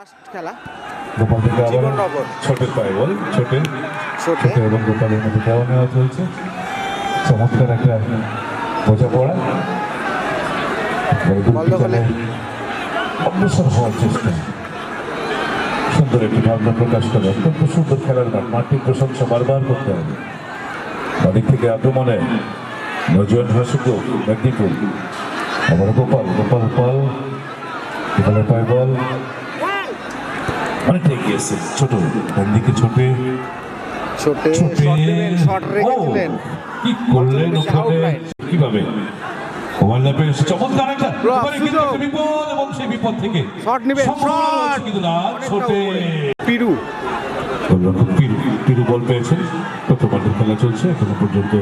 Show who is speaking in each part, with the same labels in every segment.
Speaker 1: Last খেলা। জীবননগর।
Speaker 2: ছোটের পায়ে বল ছোটে।
Speaker 1: ছোটে।
Speaker 2: এবং গোপালের মধ্যে দেওয়া নেওয়া চলছে। চমৎকার একটা বোঝাপড়া অগ্রসর হওয়ার চেষ্টা। সুন্দর একটি ভাবনা প্রকাশ করে অত্যন্ত সুন্দর খেলার মাঠ। মাঠটির প্রশংসা বারবার করতে হবে। বাদিক থেকে আক্রমণে নজওয়ান হাসুকো মেদিনীপুর। আবার গোপাল গোপাল পাল গোপালের পায়ে বল। অনেকটা এগিয়ে এসে ছোট ডান দিকে ছোটে।
Speaker 1: ছোটে শট রেখেছিলেন
Speaker 2: কি করলেন ওখানে? কীভাবে? চমৎকার একটা কিন্তু বিপদ এবং সেই বিপদ থেকে
Speaker 1: শট
Speaker 2: কিন্তু না ছোটে।
Speaker 1: পিরু।
Speaker 2: পিরু পিরু বল পেয়েছেন প্রথমার্ধের খেলা চলছে এখনও পর্যন্ত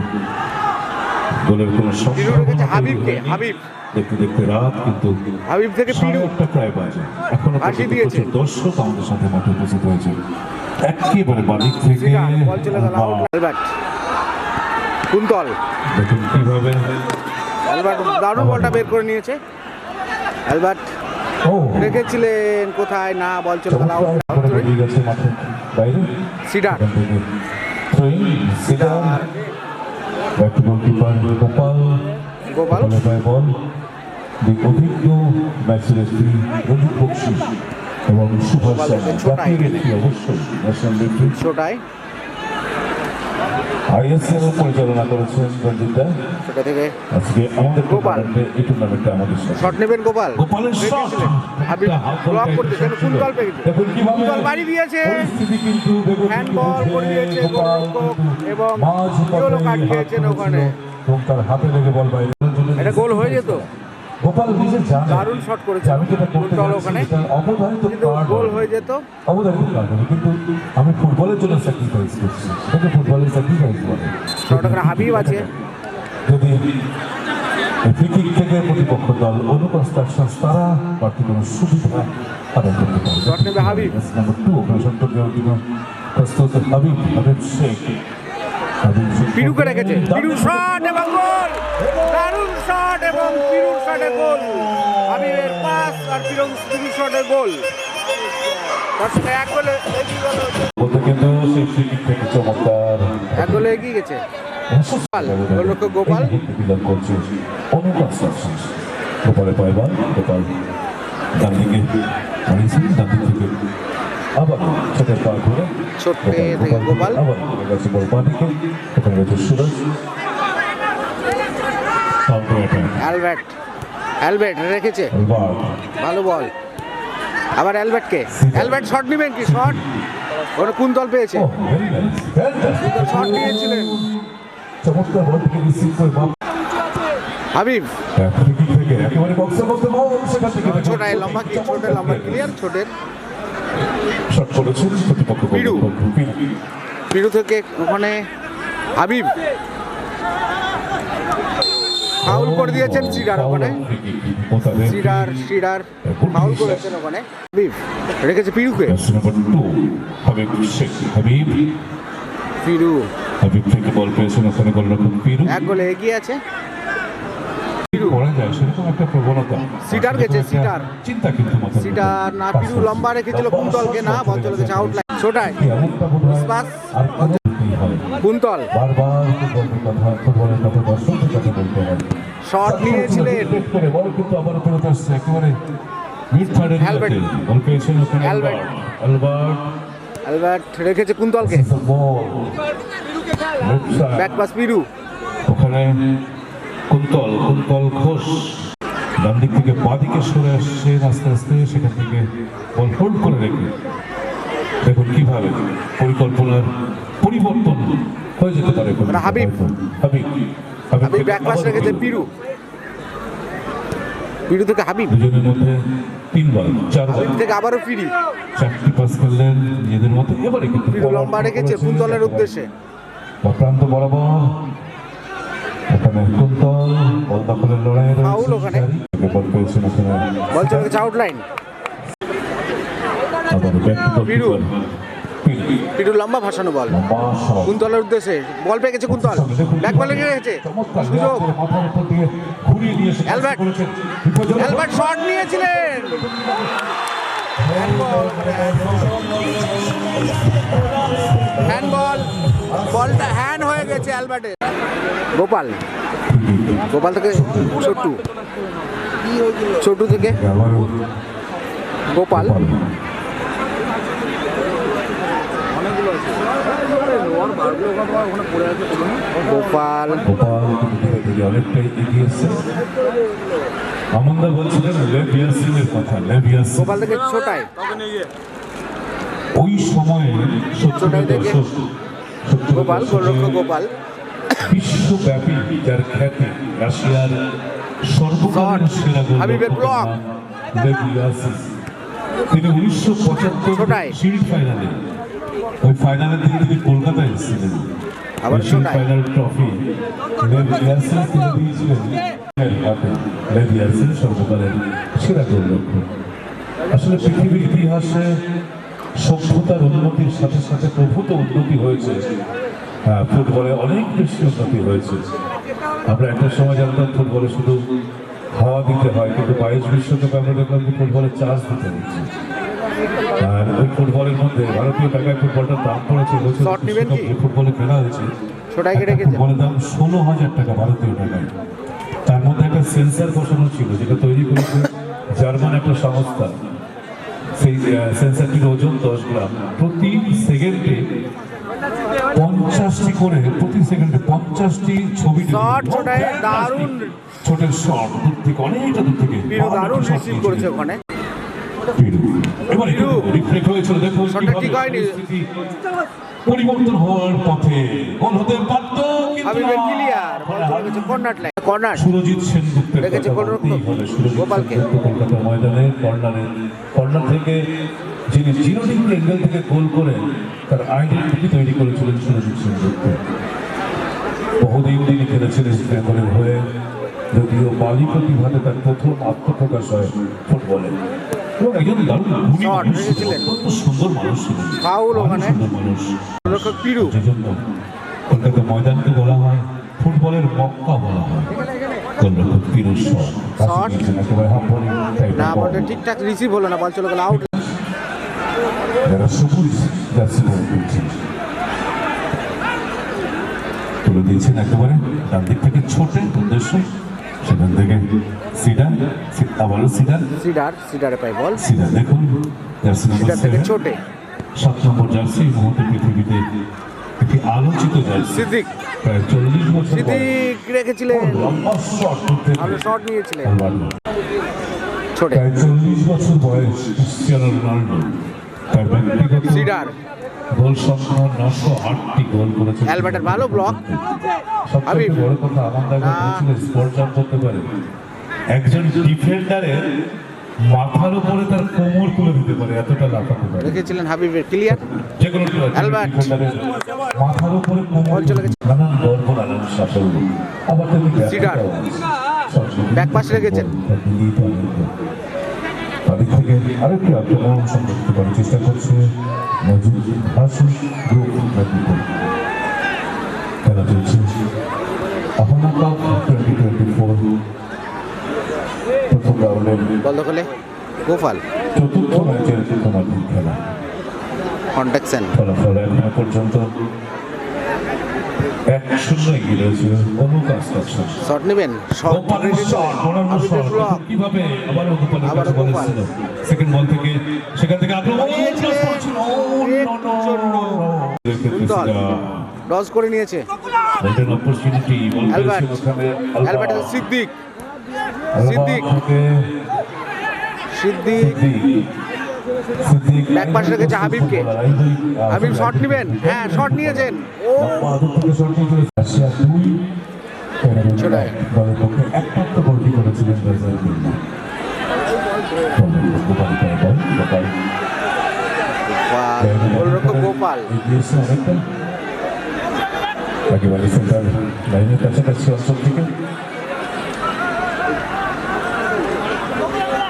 Speaker 2: গোলের কোনো সম্ভাবনা
Speaker 1: হাবিবকে, হাবিব।
Speaker 2: দেখতে দেখতে রাত কিন্তু
Speaker 1: হাবিব থেকে
Speaker 2: সাড়ে
Speaker 1: পিরু
Speaker 2: আটটা প্রায় বাজে। এখনও
Speaker 1: ফাঁসি দিয়েছে।
Speaker 2: প্রচুর দর্শক আমাদের সাথে মাঠে উপস্থিত হয়েছে। একেবারে বাদিক থেকে
Speaker 1: সিডার, বল চলে গেল। আউট অ্যালবার্ট কুন্তল
Speaker 2: দেখুন কীভাবে।
Speaker 1: অ্যালবার্ট দারুণ বলটা বের করে নিয়েছে। অ্যালবার্ট
Speaker 2: ও।
Speaker 1: রেখেছিলেন কোথায়? না বল চলে গেল সিডার
Speaker 2: সিডার অভিজ্ঞ ম্যাচ রেফারি বক্সি এবং সুভাষ অবশ্যই ন্যাশনাল রেফারি
Speaker 1: ছোটায়
Speaker 2: আইএসএল পরিচালনা করেছেন রঞ্জিত দা।
Speaker 1: ছোটা থেকে
Speaker 2: আজকে আমাদের
Speaker 1: গোপাল।
Speaker 2: এই টুর্নামেন্টে আমাদের
Speaker 1: শট নেবেন গোপাল।
Speaker 2: গোপালের শট।
Speaker 1: হাবিব ব্লক করতে সেখানে কুন্তল পেয়েছে
Speaker 2: দেখুন কীভাবে
Speaker 1: কুন্তল বাড়ি দিয়েছে।
Speaker 2: কিন্তু দেখুন
Speaker 1: হ্যান্ডবল
Speaker 2: কিন্তু
Speaker 1: করে দিয়েছে
Speaker 2: গোপাল
Speaker 1: এবং ইয়েলো কার্ড
Speaker 2: তুলেছিল
Speaker 1: ওখানে।
Speaker 2: তার হাতে লেগে বল বাইরে।
Speaker 1: এটা গোল হয়ে যেত?
Speaker 2: গোপাল নিজে জানে
Speaker 1: দারুণ শট করেছে।
Speaker 2: আমি যেটা করতে
Speaker 1: ওখানে।
Speaker 2: অবধারিত
Speaker 1: গোল হয়ে যেত
Speaker 2: অবধারিত কার্ড কিন্তু আমি ফুটবলের জন্য স্যাক্রিফাইস করছি। সেটাকে ফুটবলের স্যাক্রিফাইস বলে
Speaker 1: শট হাবিব আছে।
Speaker 2: যদি ফ্রি কিক থেকে প্রতিপক্ষ দল অনুকনস্ট্রাকশন তারা বাড়তি কোনো সুবিধা আদায় করতে পারে
Speaker 1: হাবিব।
Speaker 2: নাম্বার টু শট দেওয়ার প্রস্তুত হাবিব হাবিব শেখ।
Speaker 1: পিরুকে রেখেছে। পিরু শট এবং গোল! দারুণ শট এবং পিরুর শটে গোল। হাবিবের পাস আর পিরু পিরুর শটে গোল। দর্শক এক গোলে এগিয়ে গেল।
Speaker 2: কিন্তু কিক থেকে চমৎকার।
Speaker 1: এক গোলে এগিয়ে গেছে। গোলরক্ষক গোপাল।
Speaker 2: করছে। অনুকনস্ট্রাকশন গোপালে পাইবার গোপাল ডান দিকে হারিয়েছেন ডান দিক থেকে আবার ছোটের পা ঘুরে
Speaker 1: ছোট্টে থেকে গোপাল
Speaker 2: আবার গেছে বল পা দিকে ওখানে রয়েছে Suraj. Counter attack
Speaker 1: Albert Albert রেখেছে? ভালো বল। আবার অ্যালবার্টকে অ্যালবার্ট শট নেবেন কি? শট? ওখানে কুন্তল পেয়েছে?
Speaker 2: Oh very nice
Speaker 1: Kuntal shot নিয়েছিলেন? হাবিব। ছোটায় লম্বা কি? ছোটে লম্বা ক্লিয়ার ছোটের। পিরু থেকে ওখানে হাবিব। ফাউল করে দিয়েছেন সিডার ওখানে। সিডার সিডার ফাউল করেছেন ওখানে। হাবিব, রেখেছে পিরুকে পিরু
Speaker 2: হাবিব থেকে বল পেয়েছেন ওখানে পিরু
Speaker 1: এক গোলে এগিয়ে আছে
Speaker 2: মাথায়
Speaker 1: না লম্বা রেখেছিল না আউটলাইন ছোটায়। কুন্তল।
Speaker 2: বারবার কথা
Speaker 1: শট নিয়েছিলেন। অ্যালবার্ট। রেখেছে কুন্তলকে। Back pass পিরু।
Speaker 2: ওখানে কুন্তল কুন্তল ঘোষ। ডান দিক থেকে বাঁ দিকে সরে আসছে আস্তে আস্তে সেখান থেকে বল হোল্ড করে রেখে। দেখুন কীভাবে পরিকল্পনার পরিবর্তন হয়ে যেতে পারে।
Speaker 1: ওটা হাবিব।
Speaker 2: হাবিব। থেকে
Speaker 1: ব্যাক পাস রেখেছে পিরু। পিরু থেকে হাবিব।
Speaker 2: দুজনের মধ্যে তিনবার চারবার।
Speaker 1: হাবিব থেকে আবারও পিরি
Speaker 2: চারটি পাস করলেন নিজেদের মধ্যে এবারে কিন্তু
Speaker 1: পিরু লম্বা রেখেছে কুন্তলের উদ্দেশ্যে।
Speaker 2: অক্রান্ত বরাবর। ওখানে কুন্তল বল দখলের লড়াই
Speaker 1: ফাউল ওখানে।
Speaker 2: বল পেয়েছেন ওখানে
Speaker 1: বল চলে গেছে আউটলাইন
Speaker 2: আবার ব্যাক টু
Speaker 1: পিরু। পিরু লম্বা ভাসানো বল। কুন্তলের উদ্দেশ্যে। বল পেয়ে গেছে কুন্তল। ব্যাক বলে গেছে। সুযোগ। অ্যালবার্ট। অ্যালবার্ট শট নিয়েছিলেন। হ্যান্ডবল। বলটা হ্যান্ড হয়ে গেছে অ্যালবার্টের। গোপাল। গোপাল থেকে ছোট্টু। ছোট্টু থেকে গোপাল। গোপাল।
Speaker 2: গোপাল কিন্তু ধীরে ধীরে অনেকটাই এগিয়ে এসছে। আমন্দা বলছিলেন লেভিয়ার এর কথা লেভিয়ার
Speaker 1: গোপাল থেকে ছোটাই।
Speaker 2: ওই সময়ে সত্তরের
Speaker 1: থেকে গোপাল গোলরক্ষক গোপাল।
Speaker 2: বিশ্বব্যাপী যার খ্যাতি রাশিয়ার সর্বকালীন
Speaker 1: শট,
Speaker 2: সেরা
Speaker 1: হাবিবের ব্লক।
Speaker 2: লেভিয়াসিস তিনি উনিশশো পঁচাত্তর। শিল্ড ফাইনালে ওই ফাইনালের দিকে তিনি কলকাতায় এসেছিলেন
Speaker 1: আবার
Speaker 2: ফাইনাল ট্রফি তিনি দিয়েছিলেন। এর সর্বকালের সেরা আসলে পৃথিবীর ইতিহাসে সভ্যতার উন্নতির সাথে সাথে প্রভূত উন্নতি হয়েছে। হ্যাঁ, ফুটবলে অনেক বেশি উন্নতি হয়েছে। আমরা একটা সময় জানতাম ফুটবলে শুধু হাওয়া দিতে হয় কিন্তু বাইশ বিশ্বকাপে আমরা দেখলাম যে ফুটবলে চার্জ দিতে হচ্ছে। আর ওই ফুটবলের মধ্যে ভারতীয় টাকায় ফুটবলটার দাম পড়েছে এবছর
Speaker 1: শট নিবেন কি?
Speaker 2: বিশ্বকাপ যে ফুটবলে খেলা হয়েছে।
Speaker 1: ছোটাই কেটে
Speaker 2: একটা
Speaker 1: গেছে।
Speaker 2: ফুটবলের দাম ষোলো হাজার টাকা ভারতীয় টাকায় তার মধ্যে একটা সেন্সার বসানো ছিল যেটা তৈরি করেছে জার্মান একটা সংস্থা। সেই সেন্সারটির ওজন দশ গ্রাম। প্রতি সেকেন্ডে পঞ্চাশটি করে প্রতি সেকেন্ডে পঞ্চাশটি ছবি ছোটের শট। দূর থেকে অনেকটা দূর থেকে
Speaker 1: দারুণ করেছে ওখানে।
Speaker 2: পিরু। এবার রিফ্লেক্ট হয়েছিল দেখুন পরিবর্তন হওয়ার পথে গোল হতে পারত সুরজিৎ সেনগুপ্তের
Speaker 1: গোপালকে।
Speaker 2: কলকাতা ময়দানে। কর্নারে কর্নার থেকে যিনি জিরো ডিগ্রি অ্যাঙ্গেল থেকে গোল করে তার আইডেন্টিটি তৈরি করেছিলেন সুরজিৎ সেনগুপ্ত বহুদিন তিনি ইস্ট বেঙ্গলের হয়ে। যদিও বালি প্রতিভাতে তার প্রথম আত্মপ্রকাশ হয় ফুটবলে। সুন্দর মানুষ
Speaker 1: ফাউল ওখানে। পিরু।
Speaker 2: কলকাতা ময়দানকে বলা হয় ফুটবলের মক্কা বলা হয়। গোলরক্ষক পিরুজ শট
Speaker 1: না
Speaker 2: বল।
Speaker 1: বলটা ঠিকঠাক রিসিভ হলো না বল চলে গেল আউট
Speaker 2: যারা সবুজ জার্সি পরে। তুলে দিয়েছেন একেবারে ডান দিক থেকে ছোটে উদ্দেশ্য। সেখান থেকে সিডার আবারও সিডার।
Speaker 1: সিডার সিডারে পাই বল।
Speaker 2: সিডার দেখুন জার্সি
Speaker 1: সিডার থেকে ছোটে।
Speaker 2: সাত নম্বর জার্সি এই মুহূর্তে পৃথিবীতে একটি আলোচিত জার্সি।
Speaker 1: সিদ্দিক।
Speaker 2: প্রায় চল্লিশ বছর
Speaker 1: সিদ্দিক রেখেছিলেন।
Speaker 2: লম্বা শট
Speaker 1: ভালো শট নিয়েছিলেন। ছোটে।
Speaker 2: প্রায় চল্লিশ বছর বয়স ক্রিশ্চিয়ানো রোনাল্ডো।
Speaker 1: সিডার
Speaker 2: গোল সংখ্যা নশো আটটি গোল করেছে
Speaker 1: অ্যালবার্টের ভালো ব্লক। হাবিব।
Speaker 2: বড় কথা আমার
Speaker 1: না।
Speaker 2: স্পোর্ট জাম্প করতে পারে একজন ডিফেন্ডারের মাথার উপরে তার কোমর তুলে দিতে পারে এতটা লাফাতে পারে
Speaker 1: রেখেছিলেন হাবিবের ক্লিয়ার
Speaker 2: যে কোনো
Speaker 1: অ্যালবার্ট।
Speaker 2: মাথার উপরে কোমর
Speaker 1: চলে গেছে।
Speaker 2: নানান গর্ব নানান সাফল্য আবার তিনি
Speaker 1: সিডার। ব্যাক পাশে রেখেছেন।
Speaker 2: তাদের থেকে আরেকটি আক্রমণ সংগঠিত করার চেষ্টা করছে মজুদ হাসুস গ্রুপ মেদিনীপুর খেলা চলছে। আহনা কাপ টোয়েন্টি টোয়েন্টি ফোর প্রথম রাউন্ডের
Speaker 1: গোপাল।
Speaker 2: চতুর্থ ম্যাচের খেলা।
Speaker 1: কন্ট্যাকশন
Speaker 2: ফলাফল এখনও পর্যন্ত। এক শূন্য এগিয়ে রয়েছে অনু কনস্ট্রাকশন
Speaker 1: শট। নেবেন
Speaker 2: কীভাবে কাছে বল এসেছিল। সেকেন্ড বল থেকে সেখান থেকে আক্রমণ।
Speaker 1: ডজ করে নিয়েছে।
Speaker 2: বল পেয়েছিল ওখানে।
Speaker 1: অ্যালবার্ট সিদ্দিক। সিদ্দিক। সিদ্দিক। ব্যাক পাশে রেখেছে হাবিবকে। হাবিব শট নেবেন হ্যাঁ শট নিয়েছেন ও।
Speaker 2: গোপাল। একেবারে সেন্টার লাইনের কাছাকাছি অঞ্চল থেকে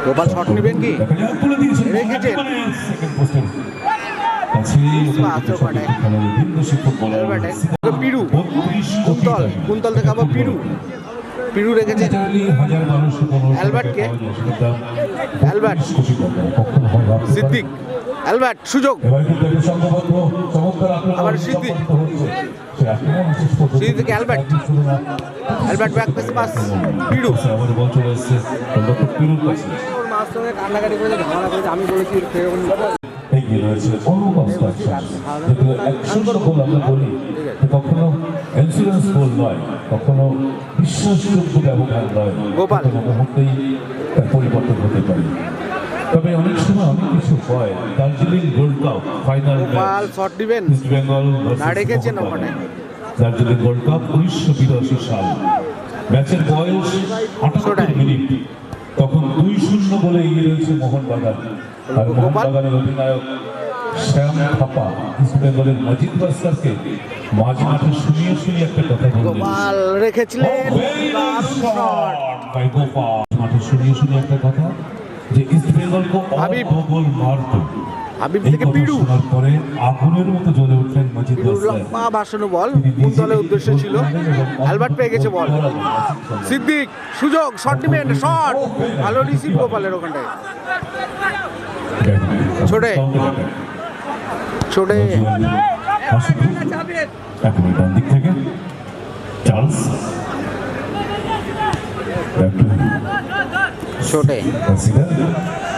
Speaker 1: গোপাল শট নেবেন কি। রেখেছেন। পিরু
Speaker 2: 32
Speaker 1: কুন্তল পিরু পিরু রেখেছে অ্যালবার্টকে? অ্যালবার্ট। সিদ্দিক, অ্যালবার্ট, সুযোগ আবার Siddique.
Speaker 2: Siddique, Albert.
Speaker 1: Albert back pace pass, Piru
Speaker 2: আবার বল চলে এসছে ডক্টর পিরুর কাছে
Speaker 1: ওর মার সঙ্গে কান্নাকাটি করে ঝামেলা করেছে আমি বলেছি সেরকম
Speaker 2: এগিয়ে রয়েছে অন্য কনস্ট্রাকশন যেগুলো একশো গোল আমরা বলি কখনো ইন্স্যুরেন্স গোল নয় কখনো বিশ্বাসযোগ্য ব্যবধান নয়
Speaker 1: গোপাল।
Speaker 2: মুহূর্তেই পরিবর্তন হতে পারে। তবে অনেক সময় অনেক কিছু হয়। Darjeeling gold cup final
Speaker 1: Gopal shot দিবেন?
Speaker 2: ইস্ট বেঙ্গল
Speaker 1: না রেখেছেন ওখানে।
Speaker 2: দার্জিলিং গোল্ড কাপ উনিশশো বিরাশি সাল। ম্যাচের বয়স আটাত্তর মিনিট। তখন দুই শূন্য বলে এগিয়ে রয়েছে মোহনবাগান আর। মোহনবাগানের অধিনায়ক শ্যাম থাপা ইস্ট বেঙ্গলের মজিদ বাস্তারকে মাঝ মাঝে শুনিয়ে শুনিয়ে একটা কথা বললেন
Speaker 1: রেখেছিলেন
Speaker 2: গোপাল। মাঠে শুনিয়ে শুনিয়ে একটা কথা যে ইস্ট বেঙ্গলকে। মারত মারতো
Speaker 1: হাবিব থেকে
Speaker 2: বাস্তার
Speaker 1: লম্বা বাসানো বল কোন দলের উদ্দেশ্য ছিল? অ্যালবার্ট পেয়ে গেছে বল। সিদ্দিক সুযোগ শট দিবেন শট। ভালো রিসিভ গোপালের ওখানটায়। ছোটে। ছোটে।
Speaker 2: দিক থেকে। চার্লস।
Speaker 1: ছোটে।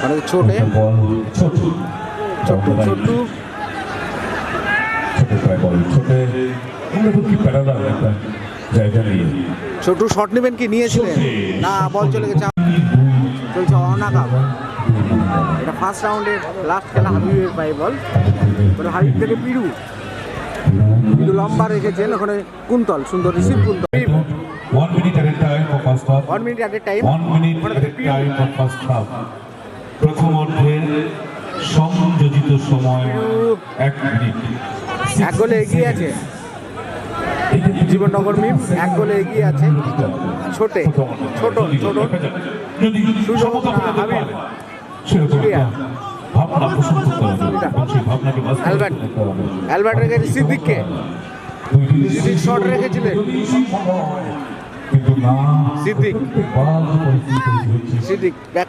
Speaker 1: মানে ছোটে।
Speaker 2: ছোট ছোটু
Speaker 1: শট নেবেন কি? নিয়েছিলেন? না, বল চলে গেছে। চলছে অনাকা এটা ফার্স্ট রাউন্ডে লাস্ট খেলা হাবিবের পায়ে বল। হাবিব থেকে পিরু। পিরু লম্বা রেখেছেন, ওখানে কুন্তল, সুন্দর
Speaker 2: receive Kuntal. At time for first half
Speaker 1: one minute at a time
Speaker 2: one minute
Speaker 1: ওখানে থেকে Piru
Speaker 2: time for first half প্রথম অর্ধের সংযোজিত সময় এক মিনিট।
Speaker 1: এক গোলে এগিয়ে আছে। জীবননগর মিম এক গোলে এগিয়ে আছে। ছোটে ছোট ছোট। সিদ্দিককে। সিদ্দিক শট রেখেছিলেন। সিদ্দিক। সিদ্দিক ব্যাক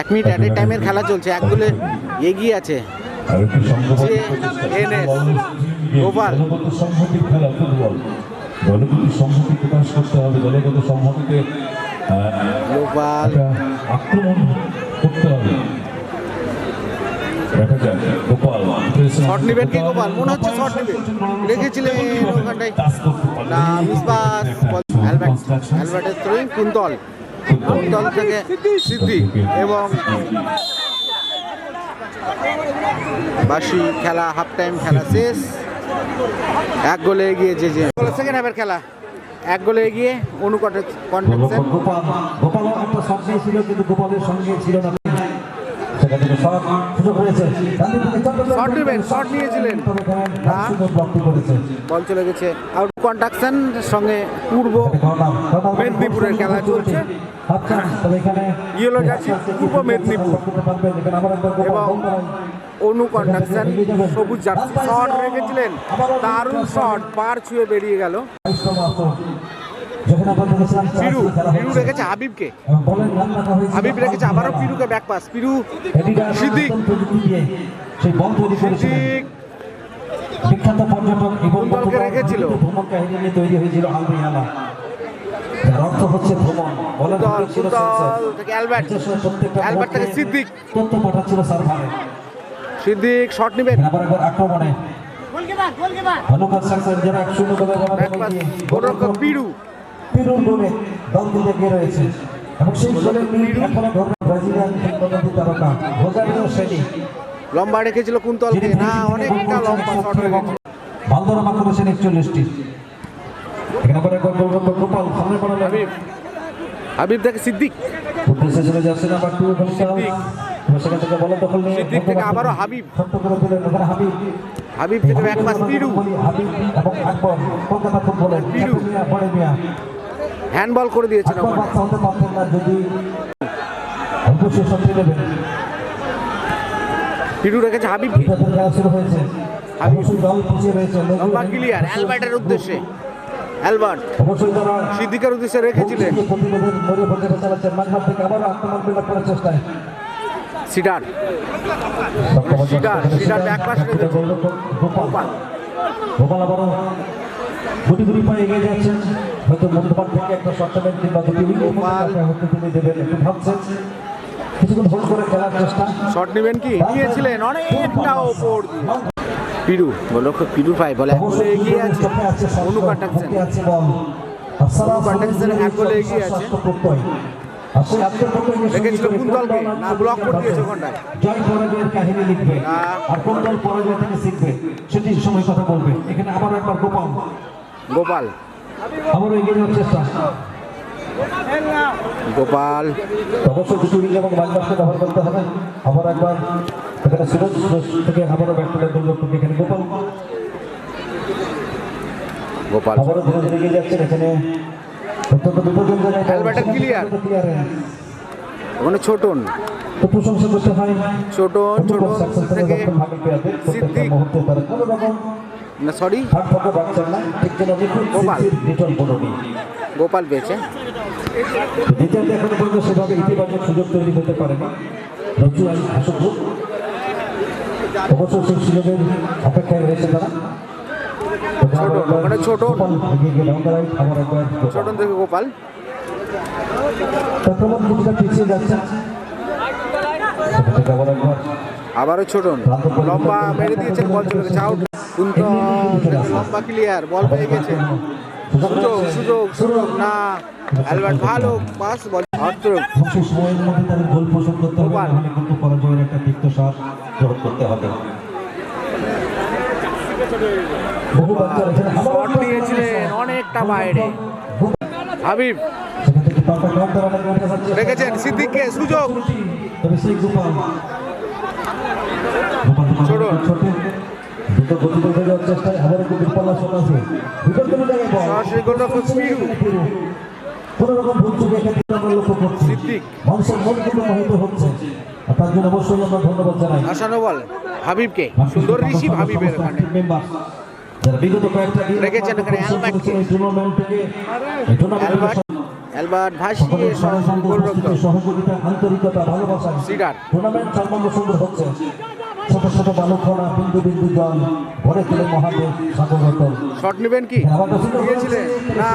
Speaker 1: এক মিনিট অ্যাট এ টাইমের খেলা চলছে এক গোলে এগিয়ে আছে।
Speaker 2: আর
Speaker 1: যে এনএস, গোপাল।
Speaker 2: দলগত সংহতির খেলা ফুটবল দলগত সংহতি প্রকাশ করতে হবে দলগত সংহতিতে আহ,
Speaker 1: গোপাল
Speaker 2: একটা আক্রমণ করতে হবে। দেখা যাক গোপাল।
Speaker 1: শট নেবেন কি গোপাল? মনে হচ্ছে শট নেবে। রেখেছিলেন ওখানটায়। না মিসবাস। অ্যালবার্ট অ্যালবার্টের থ্রোয়িং কুন্তল। কুন্তল থেকে সিদ্ধি এবং বাসি খেলা হাফ টাইম খেলা শেষ। এক গোলে এগিয়ে যে যে সেকেন্ড হাফের খেলা। এক গোলে এগিয়ে অনুকটে কন্টেক্ট
Speaker 3: গোপাল গোপাল একটা শট নিয়েছিল কিন্তু গোপালের সঙ্গে ছিল না। শট
Speaker 1: নেবেন, শট নিয়েছিলেন।
Speaker 3: করেছে।
Speaker 1: বল চলে গেছে। আউট কন্ট্রাকশন সঙ্গে পূর্ব মেদিনীপুরের খেলা চলছে। Yellow jersey Purba Medinipur. এবং অনু কন্ডাকশন সবুজ জার্সি। শট রেখেছিলেন। দারুণ শট পার ছুঁয়ে বেরিয়ে গেল। পিরু পিরু রেখেছে হাবিবকে
Speaker 3: হয়েছিল।
Speaker 1: হাবিব রেখেছে আবারও পিরুকে
Speaker 3: back pass Piru Siddique. Ball
Speaker 1: Siddique.
Speaker 3: বিখ্যাত পর্যটক এবং
Speaker 1: কুন্তলকে রেখেছিল।
Speaker 3: ভ্রমণ কাহিনী নিয়ে তৈরি হয়েছিল আলবিহানা যার অর্থ হচ্ছে ভ্রমণ বলের
Speaker 1: কুন্তল
Speaker 3: ভিতরে ছিল
Speaker 1: কুন্তল
Speaker 3: সেন্সর।
Speaker 1: থেকে অ্যালবার্ট।
Speaker 3: বিশেষ করে প্রত্যেকটা
Speaker 1: সিদ্দিক।
Speaker 3: তথ্য পাঠাচ্ছিল সার্ভারে।
Speaker 1: সিদ্দিক শট নেবেন
Speaker 3: আবার একবার আক্রমণে। ভালো কনস্ট্রাকশন যারা এক শূন্য করে
Speaker 1: ব্যাক পাস গোলরক্ষক পিরু।
Speaker 3: পিরুর গোলে দল কিন্তু এগিয়ে রয়েছে। এবং সেই মিল এখনও ধরবে ব্রাজিলিয়ান কিংবদন্তি তারকা রোজারিও সেনি
Speaker 1: লম্বা রেখেছিল কুন্তলকে। না অনেকটা লম্বা শট
Speaker 3: ভালদরমা করেছেন একচল্লিশটি। এখানে আবার গোলরক্ষক গোপাল সামনে পড়ে
Speaker 1: হাবিব হাবিব থেকে সিদ্দিক।
Speaker 3: উদ্দেশ্যে চলে যাচ্ছে নাম্বার টু। সেখান থেকে বলা দখল নিয়ে
Speaker 1: সিদ্দিক থেকে আবারও হাবিব।
Speaker 3: ছোট্ট করে দিলেন ওখানে হাবিব।
Speaker 1: হাবিব থেকে এক পাস পিরু।
Speaker 3: হাবিব এবং আকবর কলকাতা ফুটবলের
Speaker 1: পিরু।
Speaker 3: বড় মিয়া।
Speaker 1: হ্যান্ডবল করে দিয়েছেন পিরু রেখেছে হাবিব। লম্বা ক্লিয়ার অ্যালবার্টের উদ্দেশ্যে। অ্যালবার্ট। সিদ্দিকের উদ্দেশ্যে রেখেছিলেন। সিডার। সিডার, সিডার রেখেছে।
Speaker 3: গোপাল। গোপাল আবারও গুটি গুটি পায়ে এগিয়ে যাচ্ছেন। হয়তো থেকে একটা শর্ট টাইম কিংবা দুটি। হয়তো তিনি দেবেন একটু ভাবছেন। কিছুক্ষণ হোল্ড করে খেলার চেষ্টা।
Speaker 1: শট নেবেন কি? নিয়েছিলেন অনেকটা ওপর পিরু বলো পিরু ভাই বলে এগিয়ে আছে। অনু এক গোলে এগিয়ে আছে। রেখেছিল কুন্তলকে, না block করে দিয়েছে ওখানটায়।
Speaker 3: জয় পরাজয়ের কাহিনী লিখবে। আর কোন দল পরাজয় থেকে শিখবে সেটি সময় কথা বলবে। এখানে আবার একবার গোপাল।
Speaker 1: গোপাল।
Speaker 3: আবারও এগিয়ে যাওয়ার চেষ্টা।
Speaker 1: গোপাল।
Speaker 3: অবশ্যই দুটো উইকেট এবং ব্যবহার করতে হবে। আবার একবার এখানে সুরজ সুরজ থেকে আবারও ব্যাট করে গোলরক্ষক এখানে গোপাল।
Speaker 1: গোপাল।
Speaker 3: আবারও ধীরে ধীরে এগিয়ে যাচ্ছেন এখানে। অত্যন্ত বিপজ্জনক
Speaker 1: ওখানে ছোটন।
Speaker 3: তো প্রশংসা করতে হয়।
Speaker 1: ছোটন ছোটন থেকে সিদ্দিক।
Speaker 3: সিদ্দিক। মুহূর্তে তারা কোনো রকম
Speaker 1: না সরি গোপাল। গোপাল পেয়েছে।
Speaker 3: দ্বিতীয়ত এখনও পর্যন্ত সেভাবে ইতিবাচক সুযোগ তৈরি হতে পারেনি। রজ্জু আল হাসুপুর অবশ্য সেই সুযোগের অপেক্ষায় রয়েছে তারা।
Speaker 1: থেকে গোপাল
Speaker 3: কিছুটা পিছিয়ে যাচ্ছে। আবার একবার
Speaker 1: আবারও ছোটন। লম্বা মেরে দিয়েছেন বল চলে গেছে আউট কুন্তল থেকে লম্বা ক্লিয়ার বল পেয়ে গেছে। সুযোগ সুযোগ সুযোগ না। অ্যালবার্ট ভালো পাস বল। আউট
Speaker 3: এবং সময়ের মধ্যে তাদের গোল পোষণ করতে হবে
Speaker 1: গোপাল।
Speaker 3: কিন্তু পরাজয়ের একটা তিক্ত স্বাদ গ্রহণ করতে হবে বহু বাচ্চা এখানে আবার
Speaker 1: শট নিয়েছিলেন অনেকটা বাইরে হাবিব। রেখেছেন সিদ্দিককে সুযোগ।
Speaker 3: তবে সেই গোপাল। কোন রকম ভুল চুকে ক্ষেত্রে আমরা লক্ষ্য করছি মানুষের মন কিন্তু মোহিত হচ্ছে তার জন্য অবশ্যই আমরা ধন্যবাদ জানাই
Speaker 1: আসানো হাবিবকে। সুন্দর রিসিভ হাবিবের ওখানে।
Speaker 3: যারা বিগত কয়েকটা দিন
Speaker 1: রেখেছেন এখানে অ্যালবার্টকে।
Speaker 3: টুর্নামেন্ট থেকে
Speaker 1: অ্যালবার্ট অ্যালবার্ট ভাসিয়ে
Speaker 3: সহযোগিতা, আন্তরিকতা ভালোবাসা টুর্নামেন্ট সম্পন্ন সুন্দর হচ্ছে। ছোট ছোট বালুখরা বিন্দু বিন্দু জল ভরে তুলে মহাদেব সাগর
Speaker 1: শট নেবেন কি? দিয়েছিলেন না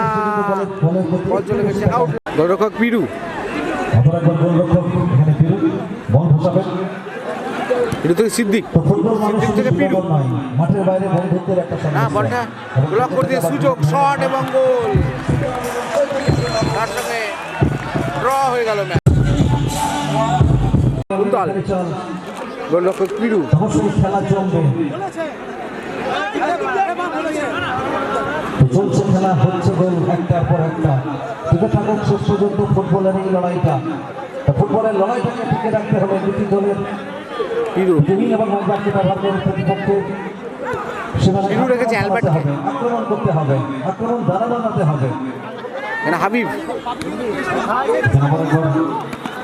Speaker 1: বল চলে গেছে। আউট। গোলরক্ষক পিরু।
Speaker 3: একবার গোলরক্ষক এখানে ফিরু বল ঘোষাবেন
Speaker 1: পিরু থেকে সিদ্দিক।
Speaker 3: তো ফুটবল
Speaker 1: সিদ্দিক থেকে পিরু।
Speaker 3: মাঠের বাইরে বন্ধুত্বের একটা
Speaker 1: না বলটা ব্লক করে দিয়ে সুযোগ শট এবং গোল। তার সঙ্গে ড্র হয়ে গেল ম্যাচ গোলরক্ষক পিরু।
Speaker 3: চলছে খেলা হচ্ছে গোল একটার পর একটা। টিকে থাকুক শেষ পর্যন্ত ফুটবলের এই লড়াইটা। ফুটবলের লড়াইটাকে টিকে রাখতে হলে দুটি দলের।
Speaker 1: পিরু।
Speaker 3: জমি এবং মাঝবাড়কে ব্যবহার করে প্রতিপক্ষের
Speaker 1: পিরু রেখেছে
Speaker 3: আক্রমণ করতে হবে, আক্রমণ দ্বারা বানাতে হবে।
Speaker 1: হাবিব।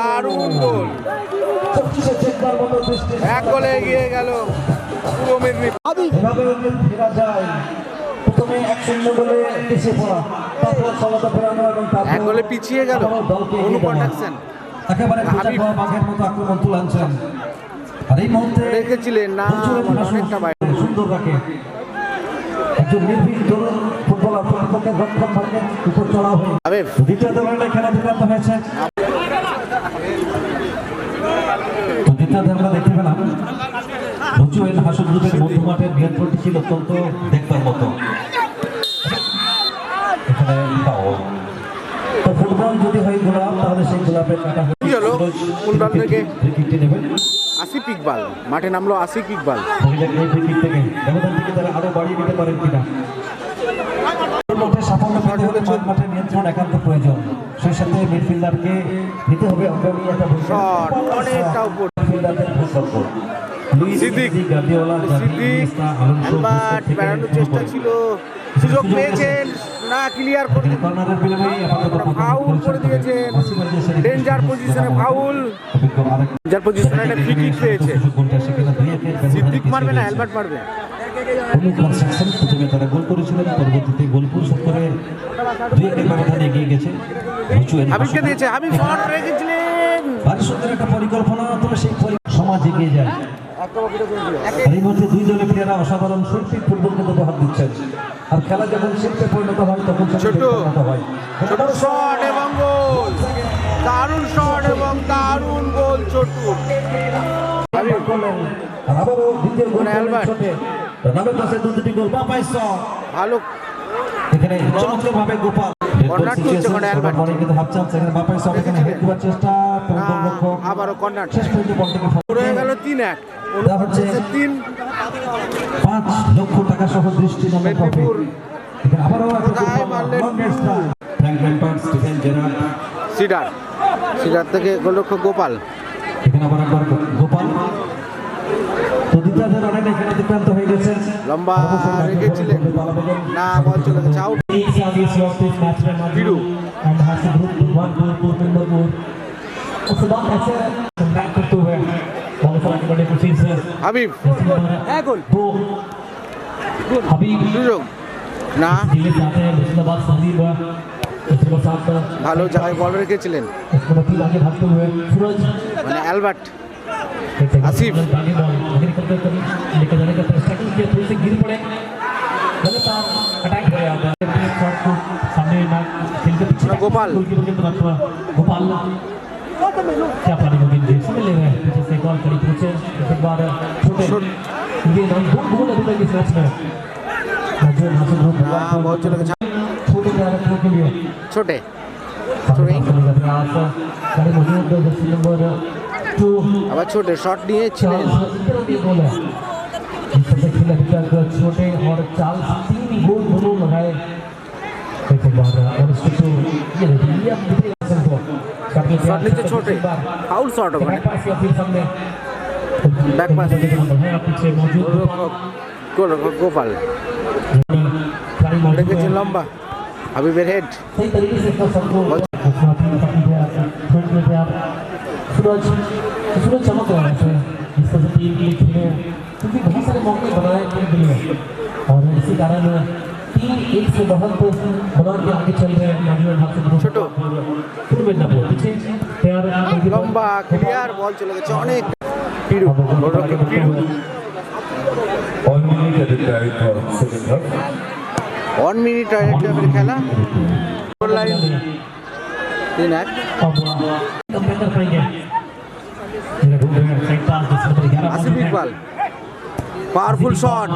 Speaker 1: দারুণ
Speaker 3: গোল।
Speaker 1: এক গোলে এগিয়ে গেল পূর্ব মেদিনীপুর।
Speaker 3: এক গোলে পিছিয়ে
Speaker 1: গোলে অনু কন্ডাকশন রেখেছিলেন না অনেকটা বাইরে।
Speaker 3: সুন্দর রাখে। একজন নির্ভীক তরুণ ফুটবলার প্রতিপক্ষের রক্ষণ ভাগ্যের উপর চড়াও হয়ে দ্বিতীয় দলের খেলা বিক্রান্ত হয়েছে
Speaker 4: মিত্রাদের আমরা দেখতে পেলাম। রুচু এন হাসন গ্রুপের মধ্যমাঠের নিয়ন্ত্রণটি ছিল অত্যন্ত দেখবার মতো। তো ফুটবল যদি হয় গোলাপ তাহলে সেই গোলাপের কাটা
Speaker 1: কি হলো? কোন থেকে?
Speaker 4: ফ্রি নেবেন।
Speaker 1: আসিফ ইকবাল। মাঠে নামলো আসিফ ইকবাল।
Speaker 4: এই থেকে। ব্যবধান থেকে তারা আরও বাড়িয়ে দিতে পারেন কিনা? মাঠে সাফল্য পেতে হলে মাঠ মাঠে নিয়ন্ত্রণ একান্ত প্রয়োজন। সেই সাথে মিডফিল্ডারকে নিতে হবে। অগ্রণী একটা ভূমিকা।
Speaker 1: অনেকটা উপর। সিদ্দিক। সিদ্দিক বেড়ানোর চেষ্টা ছিল। সুযোগ পেয়েছেন না ক্লিয়ার করে ফাউল করে। দিয়েছেন। ডেঞ্জার পজিশনে ফাউল
Speaker 4: অভিজ্ঞ
Speaker 1: ডেঞ্জার পজিশনে একটা ফ্রি কিক পেয়েছে। সিদ্দিক মারবে না অ্যালবার্ট মারবে।
Speaker 4: অনুপ কনস্ট্রাকশন প্রথমে তারা গোল করেছিলেন পরবর্তীতে গোল পরিশোধ করে দুই একের ব্যবধানে এগিয়ে গেছে।
Speaker 1: হাবিবকে দিয়েছে হাবিব শট রেখেছিলেন
Speaker 4: ভারী একটা পরিকল্পনা তবে সেই সমাজ এগিয়ে যায়। এই মুহূর্তে দুই দলের প্লেয়াররা অসাধারণ শৈল্পিক ফুটবল কিন্তু উপহার দিচ্ছেন। আর খেলা যখন শিল্পে পরিণত হয় তখন পরিণত হয়।
Speaker 1: ছোট শট এবং গোল। দারুণ শট এবং দারুণ গোল ছোটু
Speaker 4: আবারও দ্বিতীয় গোল
Speaker 1: মানে।
Speaker 4: ছোটে রোনাল্ডোর পাশে দুটি গোল বা পাইছ
Speaker 1: ভালো।
Speaker 4: এখানে চমৎকারভাবে গোপাল।
Speaker 1: অ্যালবার্ট।
Speaker 4: চেষ্টা
Speaker 1: আবারও কর্নার গেল তিন এক।
Speaker 4: হচ্ছে
Speaker 1: তিন।
Speaker 4: পাঁচ লক্ষ টাকা সহ দৃষ্টি
Speaker 1: মেদিনীপুর। সিডার। সিডার থেকে গোলরক্ষক গোপাল।
Speaker 4: গোপাল। এখানে হয়ে গেছেন।
Speaker 1: লম্বা রেখেছিলেন না বল চলে গেছে আউট হাবিব
Speaker 4: হ্যাঁ
Speaker 1: গোল না ভালো জায়গায় বল রেখেছিলেন। মানে অ্যালবার্ট।
Speaker 4: आसिफ
Speaker 1: आसिफ।
Speaker 4: आगे बॉल आगे निकलते हुए कभी लेकर जाने का स्ट्राइकिंग किया थोड़ी सी गिर पड़े गलत अटैक हो गया था शॉट को सामने ना खेल के पीछे
Speaker 1: गोपाल।
Speaker 4: गोलकीपर के तरफ गोपाल क्या पानी को गेंद समझ ले रहे हैं पीछे से एक और कड़ी पहुंचे एक बार छोटे
Speaker 1: छोटे।
Speaker 4: ये नाम दो गोल अभी तक इस मैच में जो नासिर ग्रुप
Speaker 1: না বল চলে গেছে
Speaker 4: छोटे खिलाड़ियों के लिए
Speaker 1: ছোটে
Speaker 4: Throwing. कड़ी मौजूद जर्सी नंबर टू
Speaker 1: আবার ছোটে শট নিয়েছিলেন
Speaker 4: चार्ल्स इस तरह के गोल है जिस तरह से खेल अभी तक छोटे और चार्ल्स तीन गोल दोनों लगाए एक बार और इसको तो ये देखिए ये अब देखिए असल को काफी
Speaker 1: শট নিচ্ছে ছোটে ফাউল শট ওখানে
Speaker 4: बैक पास या फिर सामने
Speaker 1: Back pass.
Speaker 4: है आप पीछे मौजूद
Speaker 1: গোলরক্ষক গোলরক্ষক গোপাল
Speaker 4: खिलाड़ी मौजूद
Speaker 1: রেখেছে
Speaker 4: है
Speaker 1: লম্বা হাবিবের হেড
Speaker 4: सही तरीके से इसका सबको सूरज सूरज चमक रहा है ऐसे जिस तरह से टीम के लिए खेले क्योंकि बहुत सारे मौके बनाए टीम के लिए और इसी कारण टीम एक से बहुत बना के आगे चल रहे हैं नाजिम हाथ से ग्रुप
Speaker 1: ছোট
Speaker 4: फिर मिदनापुर पीछे तैयार
Speaker 1: লম্বা ক্লিয়ার বল চলে গেছে অনেক পিরু গোলরক্ষক পিরু
Speaker 2: One minute added time for second half.
Speaker 1: One minute আর একটা করে খেলা গোল লাইন তিন এক
Speaker 4: अब कंपेयर कर
Speaker 1: আসিফ ইকবাল। পাওয়ারফুল শট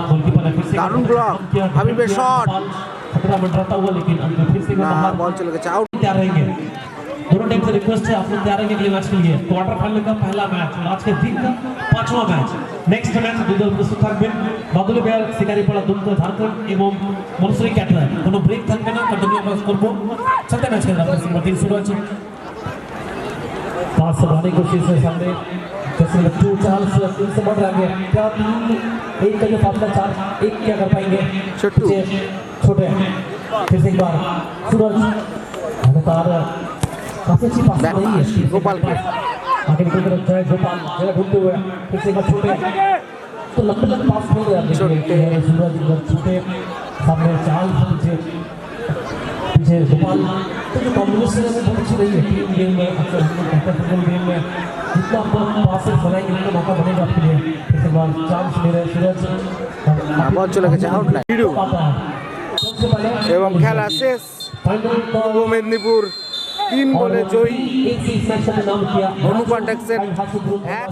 Speaker 1: দারুণ ব্লক হাবিবের শট বল চলে গেছে। আউট
Speaker 4: दोनों टीम से रिक्वेस्ट है आप लोग तैयार रहेंगे अगले मैच के लिए क्वार्टर फाइनल का पहला मैच और आज के दिन का पांचवा मैच দুদল প্রস্তুত থাকবেন বাদুল বিহার শিকারিপাড়া দুমকা ঝাড়খণ্ড এবং মনসুরি ক্যাটার কোনো ব্রেক থাকবে না কন্টিনিউ আমরা করব চলতে ম্যাচ খেলা আপনাদের শুরু আছে পাস বাড়ি কোশিশ है जैसे टू तीन से बढ़ रहा है। क्या तीन एक का जो फासला चार एक क्या कर पाएँगे?
Speaker 1: छोटू।
Speaker 4: छोटे फिर से एक बार। सूरज लगातार काफ़ी अच्छी पास रही है।
Speaker 1: गोपाल के।
Speaker 4: आगे निकल कर जाए गोपाल जगह ढूंढते हुए फिर से एक बार छोटे तो लंबे लंबे पास हैं
Speaker 1: छोटे।
Speaker 4: सूरज इधर छोटे। सामने चाल पीछे पीछे गोपाल तो जो कॉम्बिनेशन है वो बहुत अच्छी रही है टीम गेम में अक्सर हम लोग कहते हैं फुटबॉल गेम में जितना आप पासेस बनाएंगे उतना मौका बनेगा आपके लिए फिर से बार चांस ले रहे हैं सूरज
Speaker 1: না বল চলে গেছে আউট লাইন পিরু
Speaker 4: पाता है सबसे पहले
Speaker 1: এবং খেলা শেষ
Speaker 4: फाइनल
Speaker 1: পূর্ব মেদিনীপুর তিন গোলে জয়ী
Speaker 4: एक से इस मैच का नाम किया
Speaker 1: ধনু কন্ট্যাক্সের
Speaker 4: हासिल
Speaker 1: এক